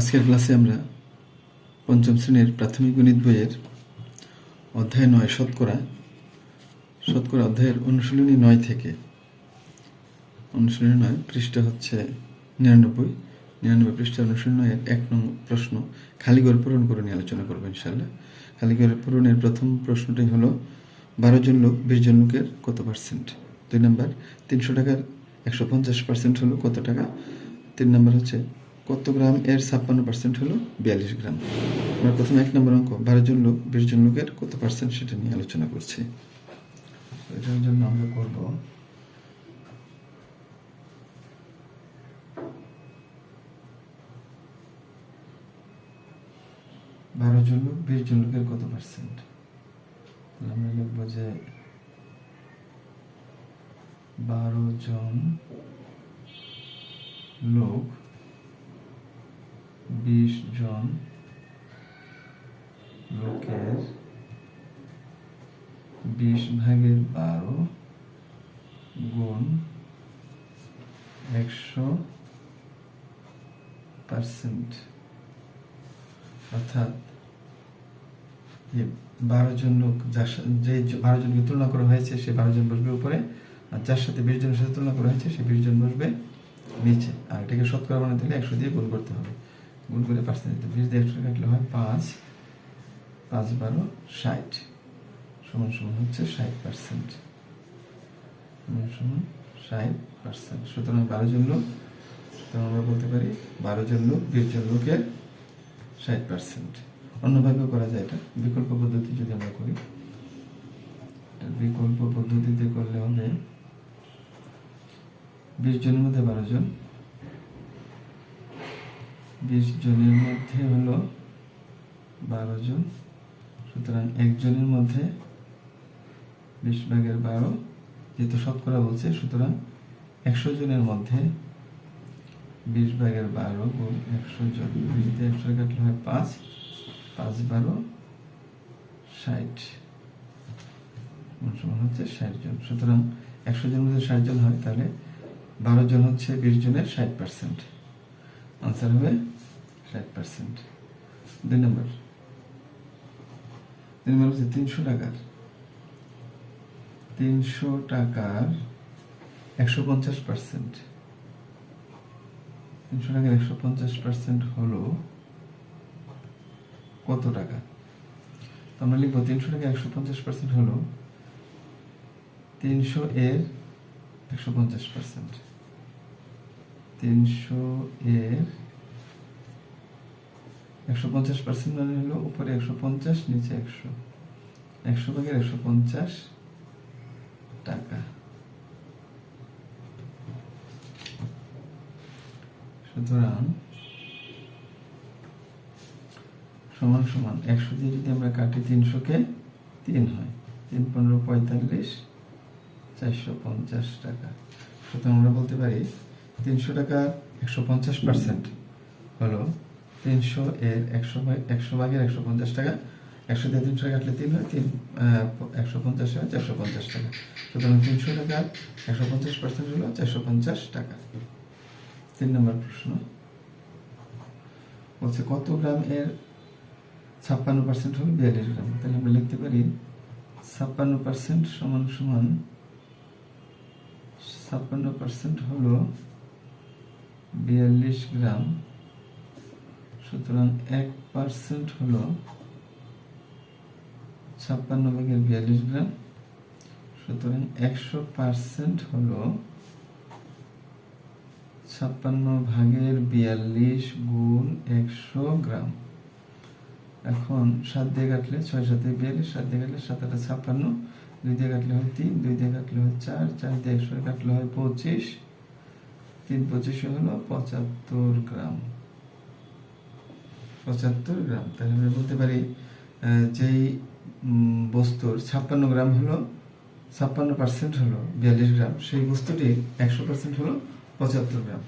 আজকের ক্লাসে আমরা পঞ্চম শ্রেণির প্রাথমিক গণিত বইয়ের অধ্যায় নয় শতকরা শতকরা অধ্যায়ের অনুশীলনী নয় থেকে, অনুশীলনী নয় পৃষ্ঠা হচ্ছে নিরানব্বই নিরানব্বই পৃষ্ঠা অনুশীলনী নয়ের এক নং প্রশ্ন, খালি ঘর পূরণ করে নিয়ে আলোচনা করব ইনশাল্লাহ খালি পূরণের প্রথম প্রশ্নটি হলো, বারো জন লোক, বিশ জন লোকের কত পার্সেন্ট দুই নম্বর, তিনশো টাকার একশো পঞ্চাশ পার্সেন্ট হলো কত টাকা? তিন নম্বর হচ্ছে কত গ্রাম এর ছাপ্পান্ন পার্সেন্ট হলো বিয়াল্লিশ গ্রাম? আমরা প্রথমে এক নম্বর অঙ্ক, বারো জন লোক, বিশ জন লোকের কত পার্সেন্ট সেটা নিয়ে আলোচনা করছি। এটার জন্য আমরা করব বারো জন লোক, বিশ জন লোকের কত পার্সেন্ট তাহলে আমরা লিখব যে বারো জন লোক বিশ জন লোকের বিশ ভাগের বারো গুণ একশো পার্সেন্ট অর্থাৎ যে বারো জন লোক যার যে বারো জনকে তুলনা করা হয়েছে সে বারো জন বসবে উপরে আর যার সাথে বিশ জনের সাথে তুলনা করা হয়েছে সে বিশ জন বসবে নিচে। আর এটাকে শতকরা বানাতে হলে একশো দিয়ে গুণ করতে হবে। গুণ করে পার্সেন্ট দিতে বিশ দিয়ে একশো কাটলে হয় পাঁচ পাঁচ বারো ষাট সমান সমান হচ্ছে ষাট পার্সেন্ট সমান সমান ষাট পার্সেন্ট সুতরাং বারো জন লোক সুতরাং আমরা বলতে পারি বারো জন লোক বিশ জন লোকের ষাট পার্সেন্ট অন্যভাবেও করা যায় এটা বিকল্প পদ্ধতি যদি আমরা করি বিকল্প পদ্ধতিতে করলে হবে বিশ জনের মধ্যে বারো জন বিশ জনের মধ্যে হলো বারো জন। সুতরাং একজনের মধ্যে বিশ ভাগের বারো, যেহেতু শতকরা বলছে, সুতরাং একশো জনের মধ্যে বিশ ভাগের বারো গুণ একশো জন। বিশ দিয়ে একশো কাটলে হয় পাঁচ পাঁচ বারো, ষাট। সমান হচ্ছে ষাট জন। সুতরাং একশো জনের মধ্যে ষাট জন হয়, তাহলে বারো জন হচ্ছে বিশ জনের ষাট পার্সেন্ট আনসার হবে ষাট পার্সেন্ট দুই নম্বর। তিন নম্বর হচ্ছে তিনশো টাকার। তিনশো টাকার একশো পঞ্চাশ পার্সেন্ট তিনশো টাকার একশো পঞ্চাশ পার্সেন্ট হলো কত টাকা? আমরা লিখব তিনশো টাকা একশো পঞ্চাশ পার্সেন্ট হলো তিনশো এর একশো পঞ্চাশ পার্সেন্ট তিনশো এর একশো পঞ্চাশ পার্সেন্ট মানে হলো উপরে একশো পঞ্চাশ, নিচে একশো। একশো ভাগের একশো পঞ্চাশ টাকা। সুতরাং সমান সমান একশো দিয়ে যদি আমরা কাটি তিনশোকে তিন হয়, তিন পনেরো পঁয়তাল্লিশ, চারশো পঞ্চাশ টাকা। সুতরাং আমরা বলতে পারি তিনশো টাকা একশো পঞ্চাশ পার্সেন্ট হলো তিনশো এর একশো একশো ভাগের একশো পঞ্চাশ টাকা। একশো দিয়ে তিনশো কাটলে তিন হয়, তিন একশো পঞ্চাশ হয়, চারশো পঞ্চাশ টাকা। সুতরাং তিনশো টাকা, একশো পঞ্চাশ পার্সেন্ট হলো চারশো পঞ্চাশ টাকা। তিন নম্বর প্রশ্ন। বলছে, কত গ্রাম এর ছাপ্পান্ন পার্সেন্ট হলো বিয়াল্লিশ গ্রাম? তাহলে আমরা লিখতে পারি, ছাপ্পান্ন পার্সেন্ট সমান সমান ছাপ্পান্ন পার্সেন্ট হলো বিয়াল্লিশ গ্রাম সুতরাং এক পার্সেন্ট হলো ছাপ্পান্ন ভাগের বিয়াল্লিশ গ্রাম। সুতরাং একশো পার্সেন্ট হলো ছাপ্পান্ন ভাগের বিয়াল্লিশ গুণ একশো গ্রাম। এখন সাত দিয়ে কাটলে ছয় সাথে বিয়াল্লিশ, সাত দিয়ে কাটলে সাত, আটা ছাপ্পান্ন, দুই দিয়ে কাটলে হয় তিন, দুই দিয়ে কাটলে হয় চার চার দিয়ে একশো কাটলে হয় পঁচিশ। তিন পঁচিশে হলো পঁচাত্তর গ্রাম। পঁচাত্তর গ্রাম। তাহলে আমরা বলতে পারি যেই বস্তুর ছাপ্পান্ন গ্রাম হলো, ছাপ্পান্ন পার্সেন্ট হলো বিয়াল্লিশ গ্রাম, সেই বস্তুটি একশো পার্সেন্ট হলো পঁচাত্তর গ্রাম।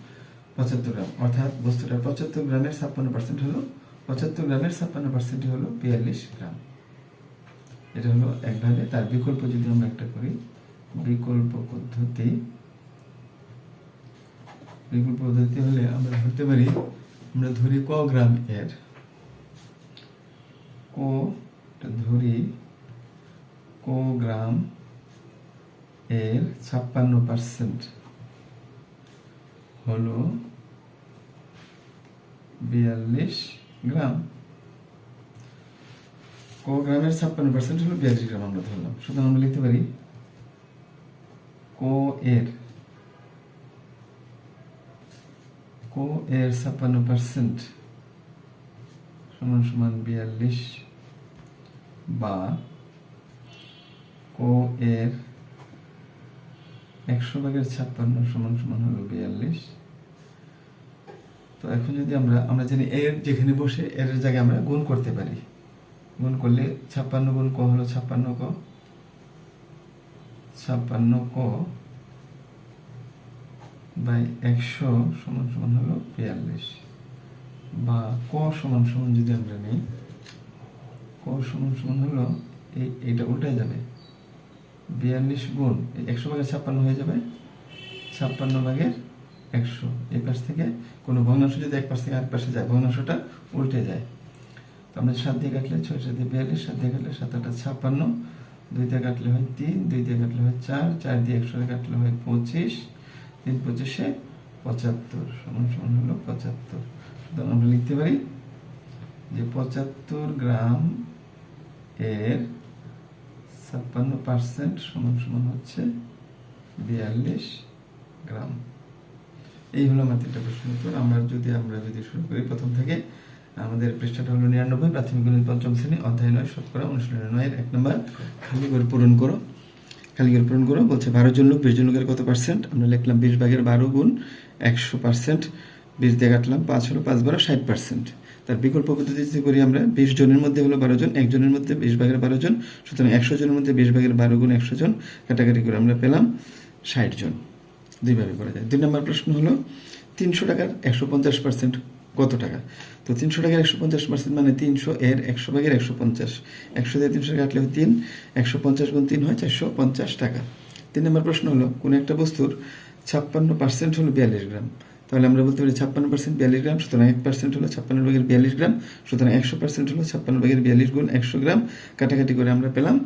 পঁচাত্তর গ্রাম, অর্থাৎ বস্তুটার পঁচাত্তর গ্রামের ছাপ্পান্ন পার্সেন্ট হলো, পঁচাত্তর গ্রামের ছাপ্পান্ন পার্সেন্ট হলো বিয়াল্লিশ গ্রাম। এটা হলো একভাবে তার বিকল্প যদি আমরা একটা করি, বিকল্প পদ্ধতি। বিকল্প পদ্ধতি হলে আমরা ধরতে পারি আমরা ধরি ক গ্রাম এর? ক ধরি ক গ্রাম এর ছাপ্পান্ন পার্সেন্ট হলো বিয়াল্লিশ গ্রাম। ক গ্রামের ছাপ্পান্ন পার্সেন্ট হলো বিয়াল্লিশ গ্রাম আমরা ধরলাম। সুতরাং আমরা লিখতে পারি ক এর ক এর ছাপ্পান্ন পার্সেন্ট সমান সমান বিয়াল্লিশ বা ক এর একশো ভাগের ছাপ্পান্ন সমান সমান হলো বিয়াল্লিশ। তো এখন যদি আমরা আমরা জানি এর যেখানে বসে, এর জায়গায় আমরা গুণ করতে পারি। গুণ করলে ছাপ্পান্ন গুণ ক হলো ছাপ্পান্ন ক। ছাপ্পান্ন ক বাই একশো সমান সমান হলো বিয়াল্লিশ। বা ক সমান সমান যদি আমরা নিই, ক সমান সমান হলো এই, এইটা উল্টে যাবে। বিয়াল্লিশ গুণ একশো ভাগের ছাপ্পান্ন হয়ে যাবে। ছাপ্পান্ন ভাগের একশো। এই পাশ থেকে কোনো ভগ্নাংশ যদি এক পাশ থেকে আরেক পাশে যায়, ভগ্নাংশটা উল্টে যায়। তো আমরা সাত দিয়ে কাটলে ছয়, সাত দিয়ে বিয়াল্লিশ, সাত দিয়ে কাটলে সাত আটটা ছাপ্পান্ন। দুই দিয়ে কাটলে হয় তিন, দুই দিয়ে কাটলে হয় চার চার দিয়ে একশো কাটলে হয় পঁচিশ। তিন পঁচিশে পঁচাত্তর, সমান সমান হলো পঁচাত্তর। সুতরাং আমরা লিখতে পারি যে পঁচাত্তর গ্রাম এর ছাপ্পান্ন পার্সেন্ট সমান সমান হচ্ছে বিয়াল্লিশ গ্রাম। এই হলো আমার তিনটা প্রশ্ন উত্তর। আমরা যদি আমরা যদি শুরু করি প্রথম থেকে, আমাদের পৃষ্ঠাটা হলো নিরানব্বই, প্রাথমিক গণিত পঞ্চম শ্রেণি, অধ্যায় নয়, শতকরা অনুশীলনী নয়ের এক নম্বর। খালি করে পূরণ করো। করে পূরণ করো। বলছে বারো জন লোক বিশ জন লোকের কত পার্সেন্ট আমরা লিখলাম, বিশ ভাগের বারো গুণ একশো পার্সেন্ট বিশ দিয়ে কাটলাম, পাঁচ হলো পাঁচ বারো, ষাট পার্সেন্ট তার বিকল্প পদ্ধতি যদি করি আমরা, বিশ জনের মধ্যে হলো বারো জন একজনের মধ্যে বিশ ভাগের বারো জন, সুতরাং একশো জনের মধ্যে বিশ ভাগের বারো গুণ একশো জন কাটাকাটি করে আমরা পেলাম ষাট জন। দুইভাবে করা যায়। দুই নম্বর প্রশ্ন হলো, তিনশো টাকার একশো পঞ্চাশ পার্সেন্ট কত টাকা? তো তিনশো টাকার একশো পঞ্চাশ পার্সেন্ট মানে তিনশো এর একশো ভাগের একশো পঞ্চাশ। একশো দিয়ে তিনশো কাটলে তিন, একশো পঞ্চাশ গুণ তিন হয় চারশো পঞ্চাশ টাকা। তিন নম্বর প্রশ্ন হলো, কোনো একটা বস্তুর ছাপ্পান্ন পার্সেন্ট হলো বিয়াল্লিশ গ্রাম। তাহলে আমরা বলতে পারি ছাপ্পান্ন পার্সেন্ট বিয়াল্লিশ গ্রাম, সুতরাং এক পার্সেন্ট হলো ছাপ্পান্ন ভাগের বিয়াল্লিশ গ্রাম, সুতরাং একশো পার্সেন্ট হলো ছাপ্পান্ন ভাগের বিয়াল্লিশ গুণ একশো গ্রাম। কাটাকাটি করে আমরা পেলাম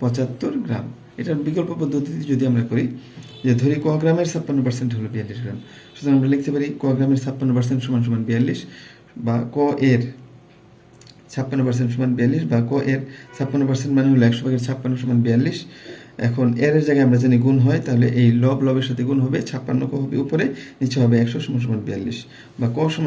পঁচাত্তর গ্রাম। এটার বিকল্প পদ্ধতিতে যদি আমরা করি, যে ধরি ক গ্রামের ছাপ্পান্ন পার্সেন্ট হলো বিয়াল্লিশ গ্রাম। সুতরাং আমরা লিখতে পারি ক গ্রামের ছাপ্পান্ন পার্সেন্ট সমান সমান বিয়াল্লিশ বা ক এর ছাপ্পান্ন পার্সেন্ট সমান বিয়াল্লিশ বা ক এর ছাপ্পান্ন পার্সেন্ট মানে হলো একশো ভাগের ছাপ্পান্ন সমান বিয়াল্লিশ। এখন এর জায়গায় আমরা জানি গুণ হয়, তাহলে এই লব লবের সাথে গুণ হবে, ছাপ্পান্ন ক হবে উপরে, নিচে হবে একশো সমান সমান বিয়াল্লিশ বা ক সমান